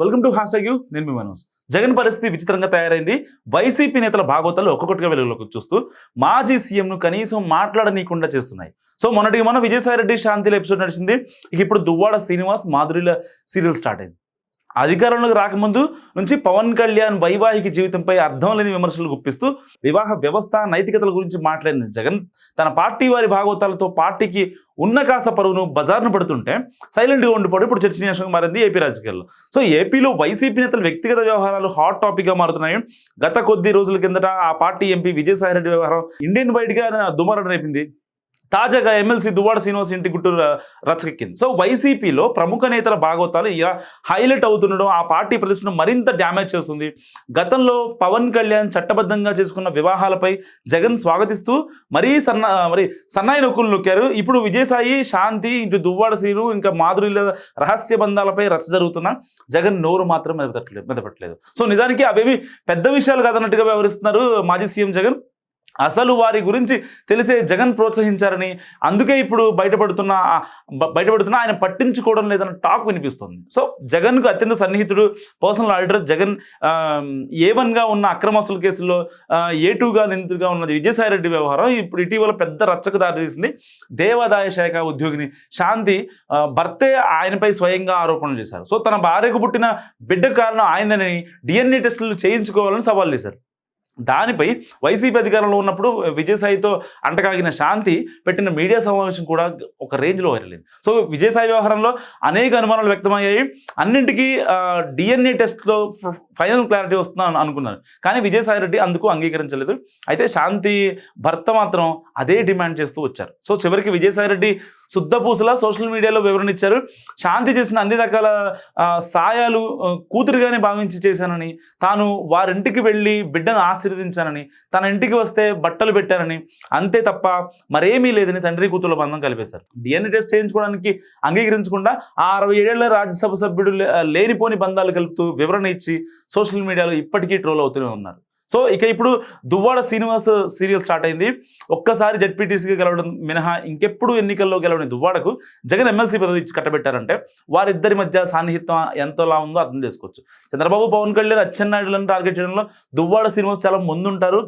Welcome to hash you నేను మీ మనోజ్. జగన్ పరిస్థితి విచిత్రంగా తయారైంది. వైసీపీ నేతల భాగవతాలు ఒక్కొక్కటిగా వెలుగులోకి చూస్తూ మాజీ సీఎంను కనీసం మాట్లాడనీయకుండా చేస్తున్నాయి. సో మొన్నటికి మన విజయసాయిరెడ్డి శాంతిల ఎపిసోడ్ నడిచింది. ఇక ఇప్పుడు దువ్వాడ శ్రీనివాస్ మాధురిల సీరియల్ స్టార్ట్ అయింది. అధికారంలోకి రాకముందు నుంచి పవన్ కళ్యాణ్ వైవాహిక జీవితంపై అర్థం లేని విమర్శలు గుప్పిస్తూ వివాహ వ్యవస్థ నైతికతల గురించి మాట్లాడిన జగన్ తన పార్టీ వారి భాగవతాలతో పార్టీకి ఉన్న కాస్త పరువును బజార్ను పడుతుంటే సైలెంట్గా ఉండిపోవడం ఇప్పుడు చర్చనీయాంశంగా మారింది ఏపీ రాజకీయాల్లో. సో ఏపీలో వైసీపీ నేతల వ్యక్తిగత వ్యవహారాలు హాట్ టాపిక్గా మారుతున్నాయి. గత కొద్ది రోజుల కిందట ఆ పార్టీ ఎంపీ విజయసాయిరెడ్డి వ్యవహారం ఇండియన్ వైడ్గా దుమారం రేపింది తాజాగా ఎమ్మెల్సీ దువ్వాడ శ్రీనివాస్ ఇంటి గుట్టు రచ్చకెక్కింది. సో వైసీపీలో ప్రముఖ నేతల భాగవతాలు ఇలా హైలైట్ అవుతుండడం ఆ పార్టీ ప్రతిష్టను మరింత డ్యామేజ్ చేస్తుంది. గతంలో పవన్ కళ్యాణ్ చట్టబద్ధంగా చేసుకున్న వివాహాలపై జగన్ స్వాగతిస్తూ మరీ సన్న మరి సన్నాయి నొక్కులు నొక్కారు. ఇప్పుడు విజయసాయి శాంతి ఇటు దువ్వాడ శ్రీను ఇంకా మాధురిల రహస్య బంధాలపై రచ్చ జరుగుతున్న జగన్ నోరు మాత్రం మెదపట్లేదు మెదపట్లేదు. సో నిజానికి అవేవి పెద్ద విషయాలు కాదన్నట్టుగా వ్యవహరిస్తున్నారు మాజీ సీఎం జగన్. అసలు వారి గురించి తెలిసే జగన్ ప్రోత్సహించారని అందుకే ఇప్పుడు బయటపడుతున్న బయటపడుతున్న ఆయన పట్టించుకోవడం లేదన్న టాక్ వినిపిస్తుంది. సో జగన్కు అత్యంత సన్నిహితుడు పర్సనల్ ఆడిటర్ జగన్ ఏ వన్గా ఉన్న అక్రమస్తుల కేసులో ఏ టూగా నిందితుడిగా ఉన్న విజయసాయిరెడ్డి వ్యవహారం ఇప్పుడు ఇటీవల పెద్ద రచ్చకు దారితీసింది దేవాదాయ శాఖ ఉద్యోగిని శాంతి భర్తే ఆయనపై స్వయంగా ఆరోపణలు చేశారు. సో తన భార్యకు పుట్టిన బిడ్డ కారణం ఆయనని డిఎన్ఏ టెస్టులు చేయించుకోవాలని సవాల్ చేశారు. దానిపై వైసీపీ అధికారంలో ఉన్నప్పుడు విజయసాయితో అంటకాగిన శాంతి పెట్టిన మీడియా సమావేశం కూడా ఒక రేంజ్లో వైరల్ అయింది. సో విజయసాయి వ్యవహారంలో అనేక అనుమానాలు వ్యక్తమయ్యాయి. అన్నింటికీ డిఎన్ఏ టెస్ట్లో ఫైనల్ క్లారిటీ వస్తుందని అనుకున్నారు. కానీ విజయసాయి రెడ్డి అందుకు అంగీకరించలేదు. అయితే శాంతి భర్త మాత్రం అదే డిమాండ్ చేస్తూ వచ్చారు. సో చివరికి విజయసాయి రెడ్డి శుద్ధపూసలా సోషల్ మీడియాలో వివరణ ఇచ్చారు. శాంతి చేసిన అన్ని రకాల సాయాలు కూతురుగానే భావించి చేశానని తాను వారింటికి వెళ్ళి బిడ్డను ఆశీర్వదించానని తన ఇంటికి వస్తే బట్టలు పెట్టానని అంతే తప్ప మరేమీ లేదని తండ్రి కూతుర్ల బంధం కలిపేశారు. డిఎన్ఏ టెస్ట్ చేయించుకోవడానికి అంగీకరించకుండా ఆ అరవై ఏడేళ్ళ రాజ్యసభ సభ్యుడు లే- లేనిపోని బంధాలు కలుపుతూ వివరణ ఇచ్చి సోషల్ మీడియాలో ఇప్పటికీ ట్రోల్ అవుతూనే ఉన్నారు. సో ఇక ఇప్పుడు దువ్వాడ శ్రీనివాస్ సీరియల్ స్టార్ట్ అయింది. ఒక్కసారి జడ్పీటీసీగా గెలవడం మినహా ఇంకెప్పుడు ఎన్నికల్లో గెలవని దువ్వాడకు జగన్ ఎమ్మెల్సీ పదవి ఇచ్చి కట్టబెట్టారంటే వారిద్దరి మధ్య సాన్నిహిత్యం ఎంతలా ఉందో అర్థం చేసుకోవచ్చు. చంద్రబాబు పవన్ కళ్యాణ్ అచ్చెన్నాయుడులను టార్గెట్ చేయడంలో దువ్వాడ శ్రీనివాస్ చాలా ముందుంటారు.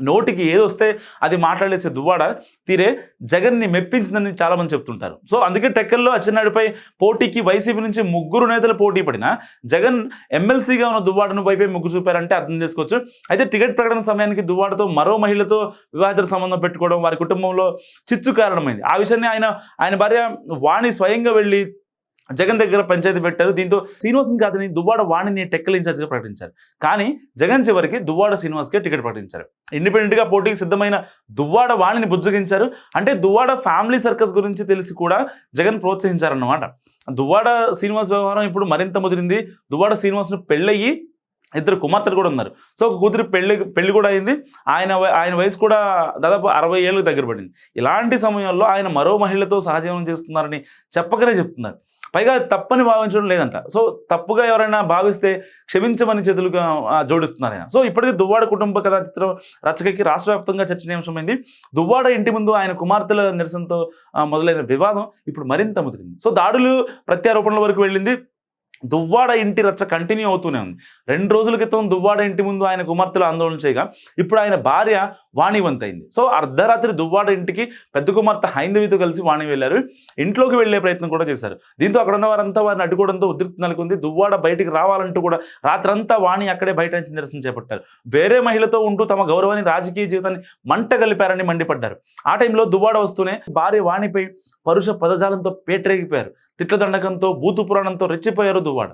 నోటికి ఏది వస్తే అది మాట్లాడేసే దువ్వాడ తీరే జగన్ని మెప్పించిందని చాలామంది చెప్తుంటారు. సో అందుకే టెక్కల్లో అచ్చెన్నాయుడుపై పోటీకి వైసీపీ నుంచి ముగ్గురు నేతలు పోటీ పడినా జగన్ ఎమ్మెల్సీగా ఉన్న దువ్వాడను వైపే మొగ్గు చూపారంటే అర్థం చేసుకోవచ్చు. అయితే టికెట్ ప్రకటన సమయానికి దువ్వాడతో మరో మహిళతో వివాహిత సంబంధం పెట్టుకోవడం వారి కుటుంబంలో చిచ్చు కారణమైంది. ఆ విషయాన్ని ఆయన ఆయన భార్య వాణి స్వయంగా వెళ్ళి జగన్ దగ్గర పంచాయతీ పెట్టారు. దీంతో శ్రీనివాసన్ కాదని దువ్వాడ వాణిని టెక్కల్ ఇన్ఛార్జ్గా ప్రకటించారు. కానీ జగన్ చివరికి దువ్వాడ శ్రీనివాస్కే టికెట్ ప్రకటించారు. ఇండిపెండెంట్గా పోటీకి సిద్ధమైన దువ్వాడ వాణిని బుజ్జగించారు. అంటే దువ్వాడ ఫ్యామిలీ సర్కస్ గురించి తెలిసి కూడా జగన్ ప్రోత్సహించారన్నమాట. దువ్వాడ శ్రీనివాస్ వ్యవహారం ఇప్పుడు మరింత ముదిరింది. దువ్వాడ శ్రీనివాస్ను పెళ్ళయ్యి ఇద్దరు కుమార్తెలు కూడా ఉన్నారు. సో ఒక కూతురు పెళ్ళి పెళ్ళి కూడా అయింది. ఆయన ఆయన వయసు కూడా దాదాపు అరవై ఏళ్ళకి దగ్గర పడింది. ఇలాంటి సమయంలో ఆయన మరో మహిళతో సహజీవనం చేస్తున్నారని చెప్పకనే చెప్తున్నారు. పైగా తప్పని భావించడం లేదంట. సో తప్పుగా ఎవరైనా భావిస్తే క్షమించమని చేతులుగా జోడిస్తున్నారు ఆయన. సో ఇప్పటికీ దువ్వాడ కుటుంబ కథా చిత్రం రచకకి రాష్ట్ర వ్యాప్తంగా చర్చనీయాంశమైంది. దువ్వాడ ఇంటి ముందు ఆయన కుమార్తెల నిరసనతో మొదలైన వివాదం ఇప్పుడు మరింత ముదిరింది. సో దాడులు ప్రత్యారోపణల వరకు వెళ్ళింది. దువ్వాడ ఇంటి రచ్చ కంటిన్యూ అవుతూనే ఉంది. రెండు రోజుల క్రితం దువ్వాడ ఇంటి ముందు ఆయన కుమార్తెలు ఆందోళన చేయగా ఇప్పుడు ఆయన భార్య వాణివంతైంది. సో అర్ధరాత్రి దువ్వాడ ఇంటికి పెద్ద కుమార్తె హైందవితో కలిసి వాణి వెళ్ళారు. ఇంట్లోకి వెళ్ళే ప్రయత్నం కూడా చేశారు. దీంతో అక్కడ ఉన్న వారంతా వారిని అడ్డుకోవడంతో ఉద్రిక్తి నెలకొంది. దువ్వాడ బయటికి రావాలంటూ కూడా రాత్రంతా వాణి అక్కడే బయట నుంచి నిరసన చేపట్టారు. వేరే మహిళతో ఉంటూ తమ గౌరవాన్ని రాజకీయ జీవితాన్ని మంట కలిపారని మండిపడ్డారు. ఆ టైంలో దువ్వాడ వస్తూనే భార్య వాణిపై పరుష పదజాలంతో పేటరేగిపోయారు. తిట్లదండకంతో బూతు పురాణంతో రెచ్చిపోయారు దువ్వాడ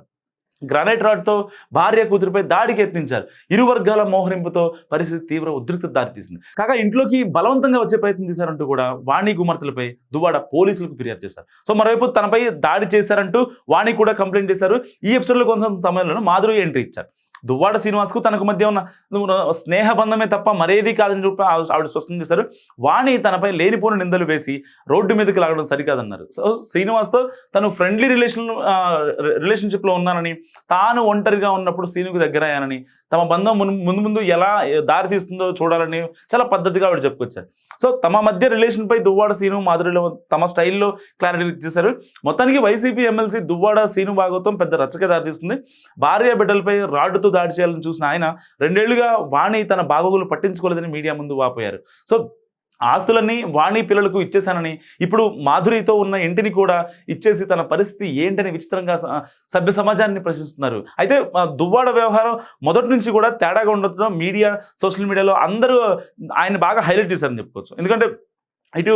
గ్రానైట్ రాడ్తో భార్య కూతురుపై దాడికి యత్నించారు ఇరు వర్గాల మోహరింపుతో పరిస్థితి తీవ్ర ఉధృత దారితీసింది. కాగా ఇంట్లోకి బలవంతంగా వచ్చే ప్రయత్నం చేశారంటూ కూడా వాణి కుమార్తెలపై దువాడ పోలీసులకు ఫిర్యాదు చేశారు. సో మరోవైపు తనపై దాడి చేశారంటూ వాణి కూడా కంప్లైంట్ చేశారు. ఈ ఎపిసోడ్లో కొంత సమయంలో మాధురి ఎంట్రీ ఇచ్చారు. దువ్వాడ శ్రీనివాస్కు తనకు మధ్య ఉన్న స్నేహబంధమే తప్ప మరేది కాదని చెప్పి ఆవిడ స్పష్టం చేశారు. వాణి తనపై లేనిపోని నిందలు వేసి రోడ్డు మీదకి లాగడం సరికాదన్నారు. సో శ్రీనివాస్తో తను ఫ్రెండ్లీ రిలేషన్ రిలేషన్షిప్లో ఉన్నానని తాను ఒంటరిగా ఉన్నప్పుడు శ్రీనుకు దగ్గర అయ్యానని తమ బంధం ముందు ముందు ఎలా దారి తీస్తుందో చూడాలని చాలా పద్ధతిగా ఆవిడ చెప్పుకొచ్చారు. సో తమ మధ్య రిలేషన్ పై దువ్వాడ సీను మాధురిలో తమ స్టైల్లో క్లారిటీ ఇచ్చేశారు. మొత్తానికి వైసీపీ ఎమ్మెల్సీ దువ్వాడ సీను భాగవతం పెద్ద రచ్చకే దారితీస్తుంది భార్య బిడ్డలపై రాడ్డుతో దాడి చేయాలని చూసిన ఆయన రెండేళ్ళుగా వాణి తన బాగోగులు పట్టించుకోలేదని మీడియా ముందు వాపోయారు. సో ఆస్తులన్నీ వాణి పిల్లలకు ఇచ్చేశానని ఇప్పుడు మాధురితో ఉన్న ఇంటిని కూడా ఇచ్చేసి తన పరిస్థితి ఏంటని విచిత్రంగా సభ్య సమాజాన్ని ప్రశ్నిస్తున్నారు. అయితే దువ్వాడ వ్యవహారం మొదటి నుంచి కూడా తేడాగా ఉండటంతో మీడియా సోషల్ మీడియాలో అందరూ ఆయన బాగా హైలైట్ చేశారని చెప్పుకోవచ్చు. ఎందుకంటే ఇటు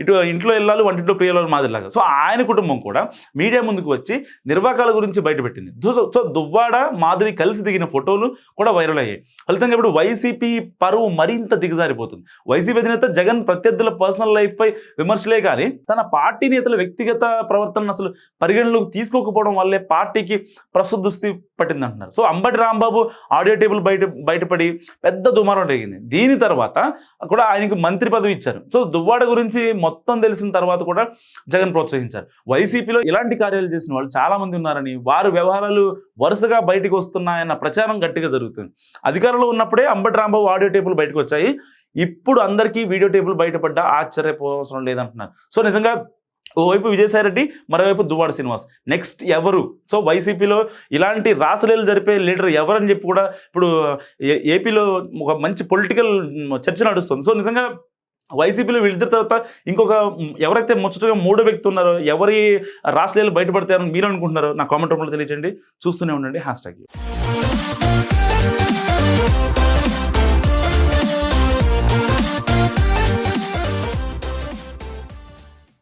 ఇటు ఇంట్లో వెళ్ళాలి వంటింట్లో ప్రియులు మాదిరిలాగా. సో ఆయన కుటుంబం కూడా మీడియా ముందుకు వచ్చి నిర్వాకాల గురించి బయటపెట్టింది. సో దువ్వాడ మాదిరి కలిసి దిగిన ఫోటోలు కూడా వైరల్ అయ్యాయి. ఫలితంగా ఇప్పుడు వైసీపీ పరువు మరింత దిగజారిపోతుంది. వైసీపీ అధినేత జగన్ ప్రత్యర్థుల పర్సనల్ లైఫ్పై విమర్శలే కానీ తన పార్టీ నేతల వ్యక్తిగత ప్రవర్తన అసలు పరిగణలోకి తీసుకోకపోవడం వల్లే పార్టీకి ప్రస్తుత దుస్థితి పట్టింది అంటున్నారు so Ambati Rambabu audio table బయట బయటపడి పెద్ద దుమారం జరిగింది దీని తర్వాత కూడా ఆయనకు మంత్రి పదవి ఇచ్చారు. సో దువ్వాడ గురించి మొత్తం తెలిసిన తర్వాత కూడా జగన్ ప్రోత్సహించారు. వైసీపీలో ఇలాంటి కార్యాలు చేసిన వాళ్ళు చాలామంది ఉన్నారని వారు వ్యవహారాలు వరుసగా బయటకు వస్తున్నాయన్న ప్రచారం గట్టిగా జరుగుతుంది. అధికారంలో ఉన్నప్పుడే అంబటి రాంబాబు ఆడియో టేపులు బయటకు వచ్చాయి. ఇప్పుడు అందరికీ వీడియో టేపులు బయటపడ్డా ఆశ్చర్యపోవసరం లేదంటున్నారు. సో నిజంగా ఓవైపు విజయసాయి రెడ్డి మరోవైపు దువ్వాడ శ్రీనివాస్. నెక్స్ట్ ఎవరు? సో వైసీపీలో ఇలాంటి రాసలీలు జరిపే లీడర్ ఎవరని చెప్పి కూడా ఇప్పుడు ఏ- ఏపీలో ఒక మంచి పొలిటికల్ చర్చ నడుస్తుంది. సో నిజంగా వైసీపీలో వీళ్ళిద్దరి తర్వాత ఇంకొక ఎవరైతే ముచ్చటగా మూడో వ్యక్తి ఉన్నారో ఎవరి రాసలీలు బయటపడతారని మీరు అనుకుంటున్నారో నా కామెంట్ రూపంలో తెలియజేయండి. చూస్తూనే ఉండండి. Hash tag